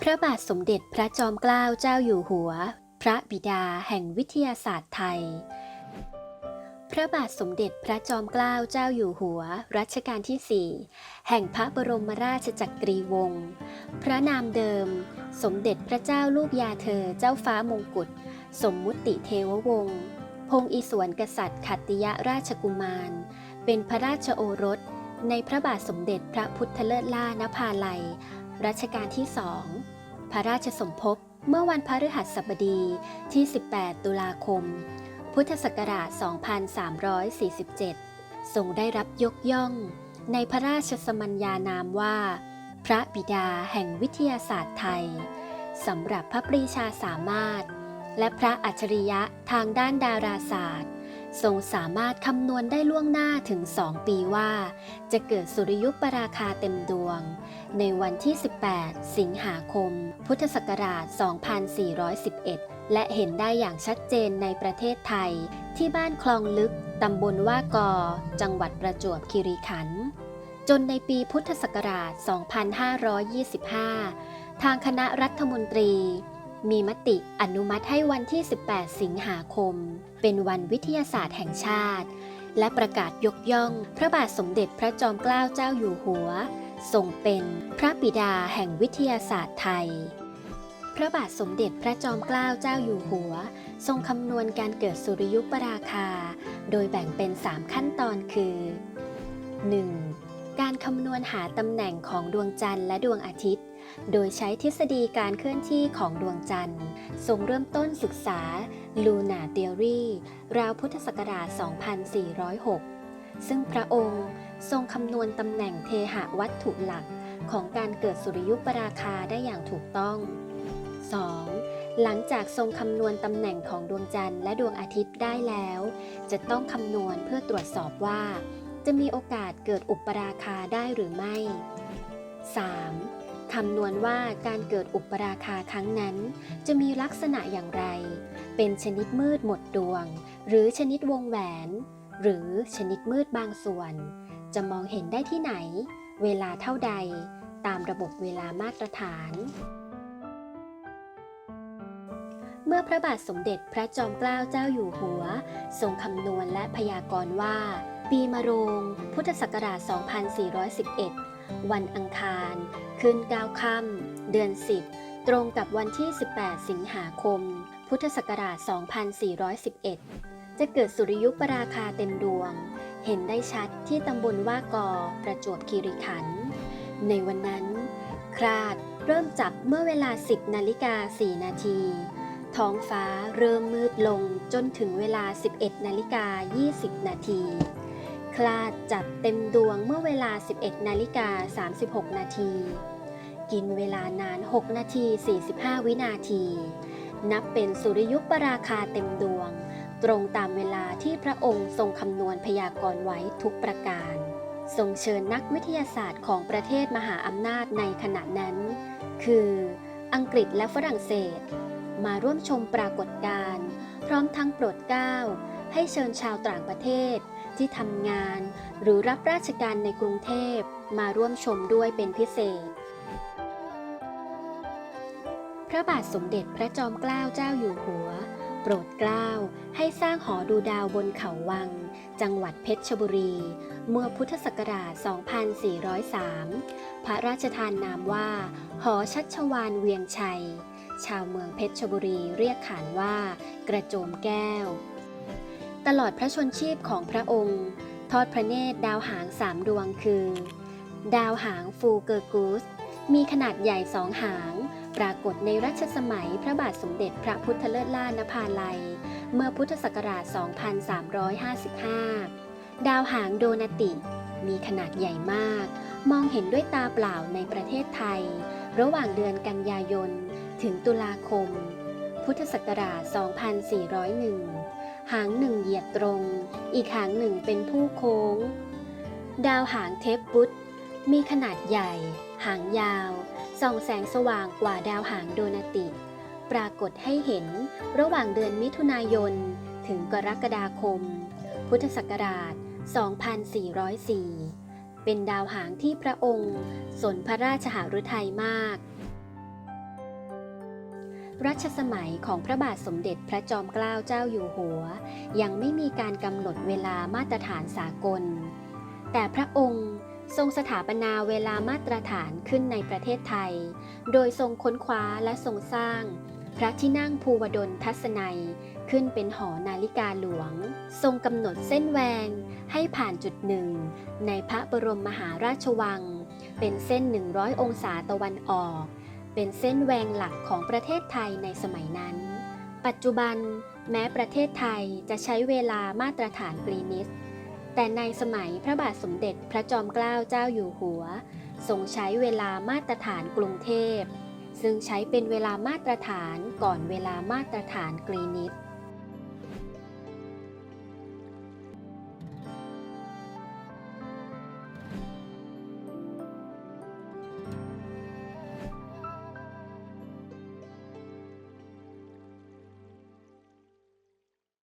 พระบาทสมเด็จพระจอมเกล้าเจ้าอยู่หัว พระบิดาแห่งวิทยาศาสตร์ไทย พระบาทสมเด็จพระจอมเกล้าเจ้าอยู่หัว รัชกาลที่ 4 แห่งพระบรมราชจักรีวงศ์ พระนามเดิม สมเด็จพระเจ้าลูกยาเธอเจ้าฟ้ามงกุฎ สมมุติเทววงศ์ พงศ์อิสวนกษัตริย์ขัตติยราชกุมาร เป็นพระราชโอรส ในพระบาทสมเด็จพระพุทธเลิศล่านภาลัย รัชกาลที่สอง พระราชสมภพเมื่อวันพฤหัสบดีที่ 18 ตุลาคม พุทธศักราช 2347 ทรงได้รับยกย่อง ในพระราชสมัญญานามว่า พระบิดาแห่งวิทยาศาสตร์ไทยสำหรับพระปรีชาสามารถ และพระอัจฉริยะทางด้านดาราศาสตร์ ทรงสามารถคำนวณได้ล่วงหน้าถึง2ปีว่า จะเกิดสุริยุปราคาเต็มดวง ในวันที่ 18 สิงหาคม พุทธศักราช 2411 และเห็นได้อย่างชัดเจนในประเทศไทย ที่บ้านคลองลึก ตำบลว่ากอ จังหวัดประจวบคีรีขันธ์จนในปีพุทธศักราช 2525 ทางคณะรัฐมนตรี มีมติอนุมัติให้วันที่ 18 สิงหาคม เป็นวันวิทยาศาสตร์แห่งชาติ และประกาศยกย่องพระบาทสมเด็จพระจอมเกล้าเจ้าอยู่หัวทรงเป็นพระบิดาแห่งวิทยาศาสตร์ไทย พระบาทสมเด็จพระจอมเกล้าเจ้าอยู่หัว ทรงคำนวณการเกิดสุริยุปราคา โดยแบ่งเป็น 3 ขั้นตอนคือ 1. การคำนวณหาตำแหน่งของดวงจันทร์และดวงอาทิตย์ โดยใช้ทฤษฎีการเคลื่อนที่ของดวงจันทร์ทรงเริ่มต้นศึกษา Lunar Theory ราวพุทธศักราช 2406 ซึ่งพระองค์ทรงคำนวณตำแหน่งเทหะวัตถุหลักของการเกิดสุริยุปราคาได้อย่างถูกต้อง 2. หลังจากทรงคำนวณตำแหน่งของดวงจันทร์และดวงอาทิตย์ได้แล้ว จะต้องคำนวณเพื่อตรวจสอบว่า จะมีโอกาสเกิดอุปราคาได้หรือไม่ 3. คำนวณว่าการเกิดอุปราคาครั้งนั้น จะมีลักษณะอย่างไร เป็นชนิดมืดหมดดวง หรือชนิดวงแหวน หรือชนิดมืดบางส่วน จะมองเห็นได้ที่ไหน เวลาเท่าใด ตามระบบเวลามาตรฐาน เมื่อพระบาทสมเด็จพระจอมเกล้าเจ้าอยู่หัว ทรงคำนวณและพยากรณ์ว่า ปีมะโรง พุทธศักราช 2411 วันอังคารขึ้น9ค่ำเดือน 10 ตรงกับวันที่ 18 สิงหาคม พุทธศักราช 2411 จะเกิดสุริยุปราคาเต็มดวง เห็นได้ชัดที่ตำบลว่ากอประจวบคีรีขันธ์ในวันนั้น คราดเริ่มจับเมื่อเวลา 10นาฬิกา4นาที ท้องฟ้าเริ่มมืดลงจนถึงเวลา 11นาฬิกา20 นาที คลาดจับเต็มดวงเมื่อเวลา 11 นาฬิกา 36 นาที กินเวลานาน 6 นาที 45 วินาที นับเป็นสุริยุปราคาเต็มดวง ตรงตามเวลาที่พระองค์ทรงคำนวณพยากรณ์ไว้ทุกประการทรงเชิญนักวิทยาศาสตร์ของประเทศมหาอำนาจในขณะนั้น คือ อังกฤษและฝรั่งเศส มาร่วมชมปรากฏการณ์ พร้อมทั้งโปรดเกล้าให้เชิญชาวต่างประเทศ ที่ทำงาน หรือรับราชการในกรุงเทพมาร่วมชมด้วยเป็นพิเศษ พระบาทสมเด็จพระจอมเกล้าเจ้าอยู่หัว โปรดเกล้าให้สร้างหอดูดาวบนเขาวัง จังหวัดเพชรบุรี เมื่อพุทธศักราช 2403 พระราชทานนามว่า หอชัชวานเวียงชัย ชาวเมืองเพชรบุรีเรียกขานว่า กระโจมแก้ว ตลอดพระชนชีพของพระองค์ ทอดพระเนตรดาวหางสามดวงคือ ดาวหางฟูเกอร์กูส มีขนาดใหญ่สองหาง ปรากฏในรัชสมัยพระบาทสมเด็จพระพุทธเลิศล่านภาลัย เมื่อพุทธศักราช 2355 ดาวหางโดนาติ มีขนาดใหญ่มาก มองเห็นด้วยตาเปล่าในประเทศไทย ระหว่างเดือนกันยายน ถึงตุลาคม พุทธศักราช 2401 หางหนึ่งเหยียดตรง อีกหางหนึ่งเป็นผู้โค้ง ดาวหางเทปบุตมีขนาดใหญ่ หางยาว ส่องแสงสว่างกว่าดาวหางโดนาติ ปรากฏให้เห็นระหว่างเดือนมิถุนายน ถึงกรกฎาคม พุทธศักราช 2404 เป็นดาวหางที่พระองค์ สนพระราชหฤทัยมาก รัชสมัยของพระบาทสมเด็จพระจอมเกล้าเจ้าอยู่หัว ยังไม่มีการกำหนดเวลามาตรฐานสากล แต่พระองค์ทรงสถาปนาเวลามาตรฐานขึ้นในประเทศไทย โดยทรงค้นคว้าและทรงสร้าง พระที่นั่งภูวดลทัศนัย ขึ้นเป็นหอนาฬิกาหลวง ทรงกำหนดเส้นแวงให้ผ่านจุดหนึ่ง ในพระบรมมหาราชวัง เป็นเส้น 100 องศาตะวันออก เป็นเส้นแวงหลักของประเทศไทยในสมัยนั้น ปัจจุบันแม้ประเทศไทยจะใช้เวลามาตรฐานกรีนิส แต่ในสมัยพระบาทสมเด็จพระจอมเกล้าเจ้าอยู่หัว ทรงใช้เวลามาตรฐานกรุงเทพ ซึ่งใช้เป็นเวลามาตรฐานก่อนเวลามาตรฐานกรีนิส